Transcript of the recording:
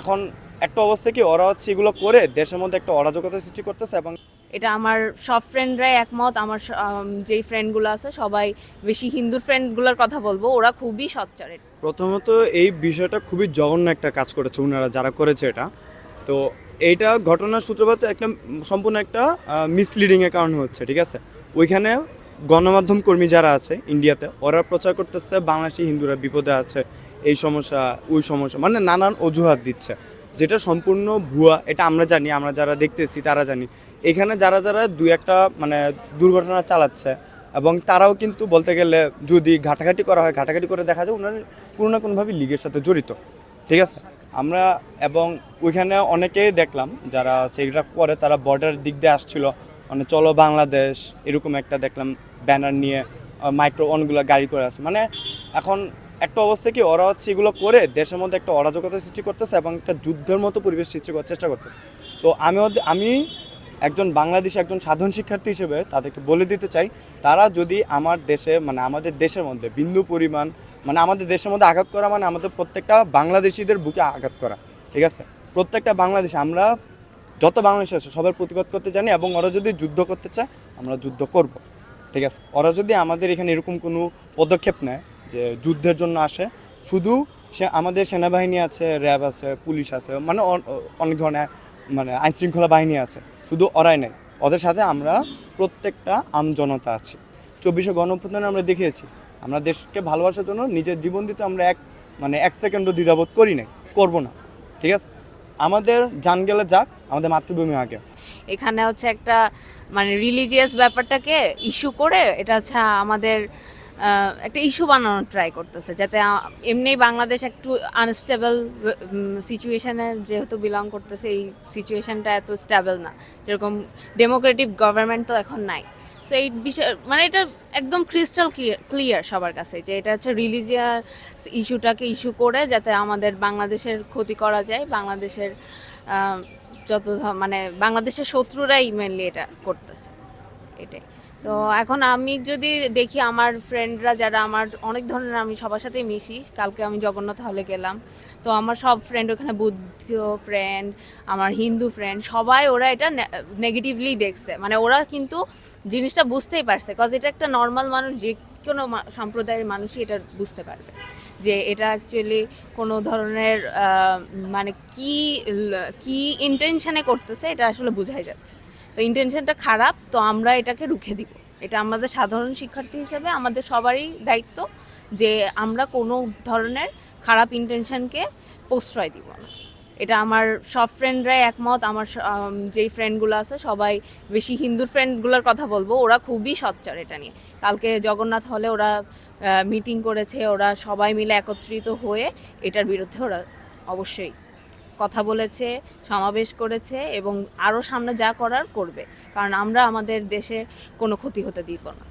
এখন একটা অবস্থা কি ওরা হচ্ছে এগুলো করে দেশের মধ্যে একটা অরাজকতা সৃষ্টি করতেছে এবং এটা আমার সব ফ্রেন্ডরাই একমত আমার যেই ফ্রেন্ডগুলো আছে সবাই বেশি হিন্দু ফ্রেন্ডগুলোর কথা বলব ওরা খুবই সচ্চার। প্রথমত এই বিষয়টা খুবই জঘন্য একটা কাজ করেছে ওনারা যারা করেছে এটা। তো এইটা ঘটনার সূত্রপাত একটা সম্পূর্ণ একটা মিসলিডিংয়ের কারণে হচ্ছে ঠিক আছে? ওইখানে গণমাধ্যম কর্মী যারা আছে ইন্ডিয়াতে, ওরা প্রচার করতেছে বাংলাদেশি হিন্দুরা বিপদে আছে, এই সমস্যা, ওই সমস্যা মানে নানান অজুহাত দিচ্ছে। যেটা সম্পূর্ণ ভুয়া, এটা আমরা জানি, আমরা যারা দেখতেছি তারা জানি। এখানে যারা যারা দু একটা মানে দুর্ঘটনা চালাচ্ছে, এবং তারাও কিন্তু বলতে গেলে যদি ঘাটাঘাটি করা হয়, ঘাটাঘাটি করে দেখা যায় ওনার কোনো না কোনোভাবে লিগের সাথে জড়িত। ঠিক আছে? আমরা, এবং ওইখানে অনেকেই দেখলাম, যারা সেইটা করে তারা বর্ডার দিক দিয়ে আসছিল। মানে চলো বাংলাদেশ, এরকম একটা দেখলাম ব্যানার নিয়ে মাইক্রো অনগুলো গাড়ি করে আছে। মানে এখন একটা অবস্থা কি, ওরা হচ্ছে এগুলো করে দেশের মধ্যে একটা অরাজকতা সৃষ্টি করতেছে এবং একটা যুদ্ধের মতো পরিবেশ সৃষ্টি করার চেষ্টা করতেছে। তো আমি আমি একজন বাংলাদেশি, একজন সাধারণ শিক্ষার্থী হিসেবে তাদেরকে বলে দিতে চাই, তারা যদি আমার দেশে মানে আমাদের দেশের মধ্যে বিন্দু পরিমাণ মানে আমাদের দেশের মধ্যে আঘাত করা মানে আমাদের প্রত্যেকটা বাংলাদেশিদের বুকে আঘাত করা, ঠিক আছে? প্রত্যেকটা বাংলাদেশ, আমরা যত বাংলাদেশ আছে সবার প্রতিবাদ করতে জানি এবং ওরা যদি যুদ্ধ করতে চায়, আমরা যুদ্ধ করব। ঠিক আছে? ওরা যদি আমাদের এখানে এরকম কোনো পদক্ষেপ নেয় যে যুদ্ধের জন্য আসে, শুধু সে আমাদের সেনাবাহিনী আছে, র্যাব আছে, পুলিশ আছে মানে অনেক ধরনের মানে আইনশৃঙ্খলা বাহিনী আছে, শুধু ওরাই নেই। ওদের সাথে আমরা প্রত্যেকটা আমজনতা আছি। চব্বিশে গণঅভ্যুত্থানে আমরা দেখিয়েছি। আমরা দেশকে ভালোবাসার জন্য নিজের জীবন দিতে আমরা এক মানে এক সেকেন্ডও দ্বিধাবোধ করি নাই, করব না। ঠিক আছে? আমাদের জান গেলে যাক, আমাদের মাতৃভূমি আগে। এখানে হচ্ছে একটা মানে রিলিজিয়াস ব্যাপারটাকে ইস্যু করে এটা হচ্ছে আমাদের একটা ইস্যু বানানোর ট্রাই করতেছে, যাতে এমনি বাংলাদেশ একটু আনস্টেবল সিচুয়েশানে যেহেতু বিলং করতেছে, এই সিচুয়েশানটা এত স্টেবল না। যেরকম ডেমোক্রেটিক গভর্নমেন্ট তো এখন নাই। সো এই বিষয় মানে এটা একদম ক্রিস্টাল ক্লিয়ার সবার কাছে যে এটা হচ্ছে রিলিজিয়াস ইস্যুটাকে ইস্যু করে যাতে আমাদের বাংলাদেশের ক্ষতি করা যায়, বাংলাদেশের যত মানে বাংলাদেশের শত্রুরাই মেনলি এটা করতেছে, এটাই। তো এখন আমি যদি দেখি আমার ফ্রেন্ডরা যারা আমার অনেক ধরনের আমি সবার সাথেই মিশি, কালকে আমি জগন্নাথ হলে গেলাম। তো আমার সব ফ্রেন্ড ওখানে বুদ্ধ ফ্রেন্ড আমার হিন্দু ফ্রেন্ড সবাই ওরা এটা নেগেটিভলি দেখছে। মানে ওরা কিন্তু জিনিসটা বুঝতেই পারছে কজ এটা একটা নর্মাল মানুষ, যে কোনো সম্প্রদায়ের মানুষই এটা বুঝতে পারবে। যে এটা অ্যাকচুয়ালি কোনো ধরনের মানে কি কি ইন্টেনশনে করতেছে, এটা আসলে বোঝাই যাচ্ছে। ইন্টেনশনটা খারাপ, তো আমরা এটাকে রুখে দিব। এটা আমাদের সাধারণ শিক্ষার্থী হিসেবে আমাদের সবারই দায়িত্ব যে আমরা কোনো ধরনের খারাপ ইন্টেনশনকে প্রশ্রয় দিব না। এটা আমার সব ফ্রেন্ডরাই একমত, আমার যেই ফ্রেন্ডগুলো আছে সবাই, বেশি হিন্দু ফ্রেন্ডগুলোর কথা বলব, ওরা খুবই সচ্চার এটা নিয়ে। কালকে জগন্নাথ হলে ওরা মিটিং করেছে, ওরা সবাই মিলে একত্রিত হয়ে এটার বিরুদ্ধে ওরা অবশ্যই কথা বলেছে, সমাবেশ করেছে এবং আরও সামনে যা করার করবে। কারণ আমরা আমাদের দেশে কোনো ক্ষতি হতে দিব না।